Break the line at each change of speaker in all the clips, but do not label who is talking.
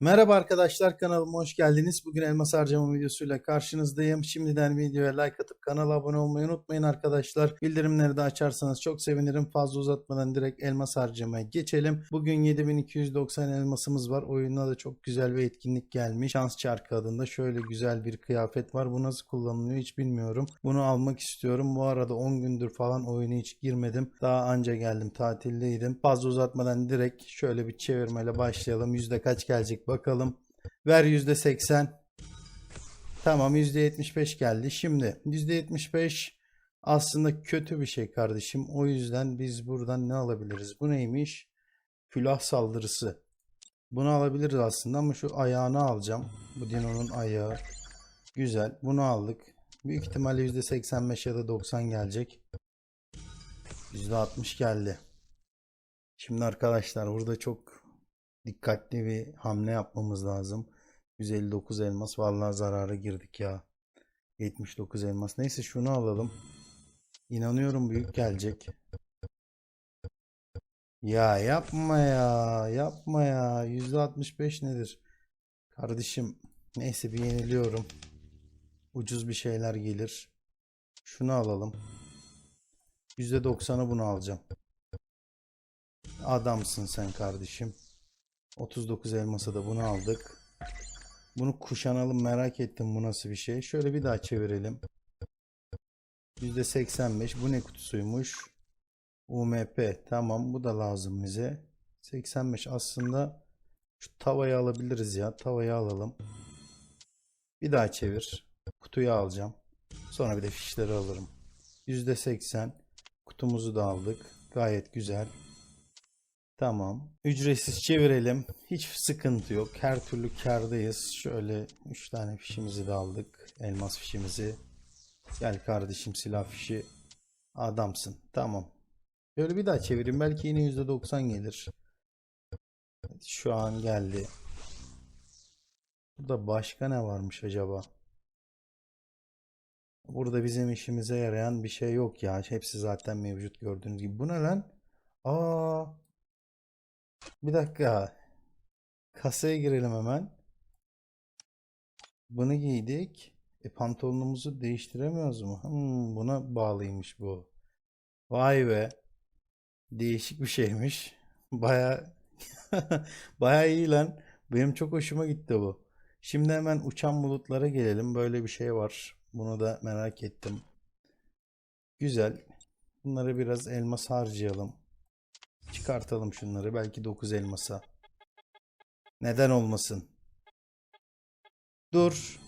Merhaba arkadaşlar kanalıma hoş geldiniz. Bugün elmas harcama videosuyla karşınızdayım. Şimdiden videoya like atıp kanala abone olmayı unutmayın arkadaşlar. Bildirimleri de açarsanız çok sevinirim. Fazla uzatmadan direkt elmas harcamaya geçelim. Bugün 7290 elmasımız var. Oyuna da çok güzel bir etkinlik gelmiş. Şans çarkı adında şöyle güzel bir kıyafet var. Bu nasıl kullanılıyor hiç bilmiyorum. Bunu almak istiyorum. Bu arada 10 gündür falan oyuna hiç girmedim. Daha anca geldim tatildeydim. Fazla uzatmadan direkt şöyle bir çevirmeyle başlayalım. Yüzde kaç gelecek bakalım. Ver yüzde 80. Tamam yüzde 75 geldi. Şimdi yüzde 75 aslında kötü bir şey kardeşim. O yüzden biz buradan ne alabiliriz? Bu neymiş? Külah saldırısı. Bunu alabiliriz aslında ama şu ayağını alacağım. Bu Dino'nun ayağı. Güzel. Bunu aldık. Büyük ihtimalle %85 ya da 90 gelecek. %60 geldi. Şimdi arkadaşlar burada çok dikkatli bir hamle yapmamız lazım. 159 elmas. Vallahi zarara girdik ya. 79 elmas. Neyse şunu alalım. İnanıyorum büyük gelecek. Ya yapma ya. Yapma ya. %65 nedir? Kardeşim neyse bir yeniliyorum. Ucuz bir şeyler gelir. Şunu alalım. %90'ı bunu alacağım. Adamsın sen kardeşim. 39 elmasa da bunu aldık. Bunu kuşanalım merak ettim bu nasıl bir şey. Şöyle bir daha çevirelim. %85 bu ne kutusuymuş? UMP tamam bu da lazım bize. 85 aslında şu tavayı alabiliriz ya. Tavayı alalım. Bir daha çevir. Kutuyu alacağım. Sonra bir de fişleri alırım. %80 kutumuzu da aldık. Gayet güzel. Tamam. Ücretsiz çevirelim. Hiç sıkıntı yok. Her türlü kârdayız. Şöyle 3 tane fişimizi de aldık. Elmas fişimizi. Gel kardeşim silah fişi. Adamsın. Tamam. Böyle bir daha çevireyim. Belki yine %90 gelir. Şu an geldi. Burada başka ne varmış acaba? Burada bizim işimize yarayan bir şey yok ya. Hepsi zaten mevcut gördüğünüz gibi. Bu ne lan? Aa, bir dakika. Kasaya girelim hemen. Bunu giydik. E pantolonumuzu değiştiremiyoruz mu? Hmm, buna bağlıymış bu. Vay be. Değişik bir şeymiş. Baya baya iyi lan. Benim çok hoşuma gitti bu. Şimdi hemen uçan bulutlara gelelim. Böyle bir şey var. Bunu da merak ettim. Güzel. Bunları biraz elmas harcayalım. Çıkartalım şunları. Belki 9 elmasa. Neden olmasın? Dur.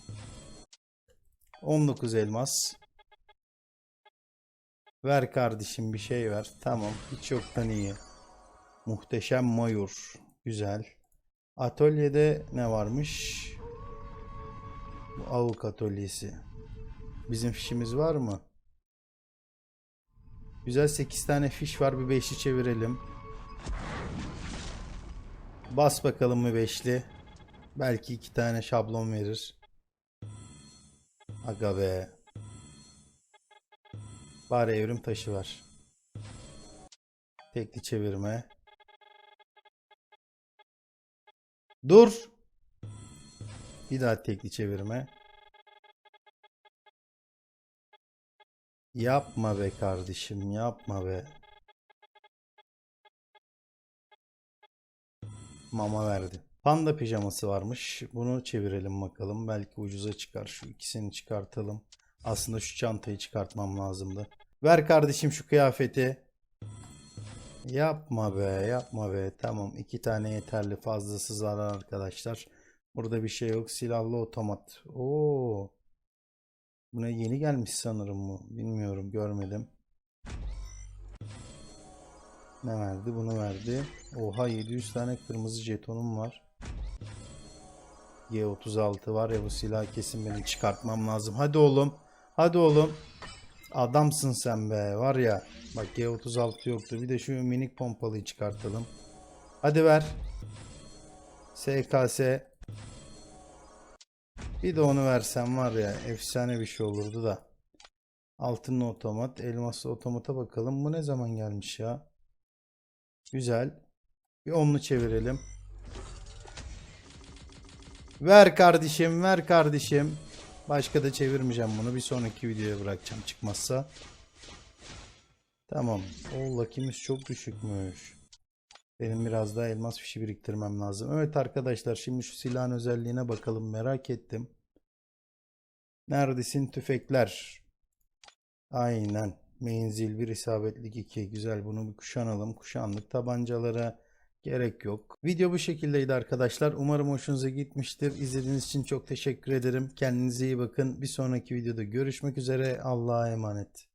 19 elmas. Ver kardeşim bir şey ver. Tamam. Hiç yoktan iyi. Muhteşem mayur. Güzel. Atölyede ne varmış? Bu avuk atölyesi. Bizim fişimiz var mı? Güzel 8 tane fiş var. Bir 5'li çevirelim. Bas bakalım bir beşli. Belki iki tane şablon verir. Aga be. Bari evrim taşı var. Tekli çevirme. Dur. Bir daha tekli çevirme. Yapma be kardeşim, yapma be. Mama verdi. Panda pijaması varmış. Bunu çevirelim bakalım. Belki ucuza çıkar. Şu ikisini çıkartalım. Aslında şu çantayı çıkartmam lazımdı. Ver kardeşim şu kıyafeti. Yapma be, yapma be. Tamam, iki tane yeterli. Fazlası zarar arkadaşlar. Burada bir şey yok. Silahlı otomat. Oo. Buna yeni gelmiş sanırım bu. Bilmiyorum, görmedim. Ne verdi? Bunu verdi. Oha 700 tane kırmızı jetonum var. G36 var ya bu silah kesin benim çıkartmam lazım. Hadi oğlum. Hadi oğlum. Adamsın sen be var ya. Bak G36 yoktu. Bir de şu minik pompalıyı çıkartalım. Hadi ver. SKS. Bir de onu versem var ya efsane bir şey olurdu da. Altınlı otomat, elmaslı otomata bakalım. Bu ne zaman gelmiş ya? Güzel. Bir onlu çevirelim. Ver kardeşim, ver kardeşim. Başka da çevirmeyeceğim bunu. Bir sonraki videoya bırakacağım çıkmazsa. Tamam. O lakimiz çok düşükmüş. Benim biraz daha elmas fişi biriktirmem lazım. Evet arkadaşlar şimdi şu silahın özelliğine bakalım. Merak ettim. Neredesin tüfekler? Aynen. Menzil bir isabetlik 2. Güzel bunu bir kuşanalım. Kuşanlık tabancalara gerek yok. Video bu şekildeydi arkadaşlar. Umarım hoşunuza gitmiştir. İzlediğiniz için çok teşekkür ederim. Kendinize iyi bakın. Bir sonraki videoda görüşmek üzere. Allah'a emanet.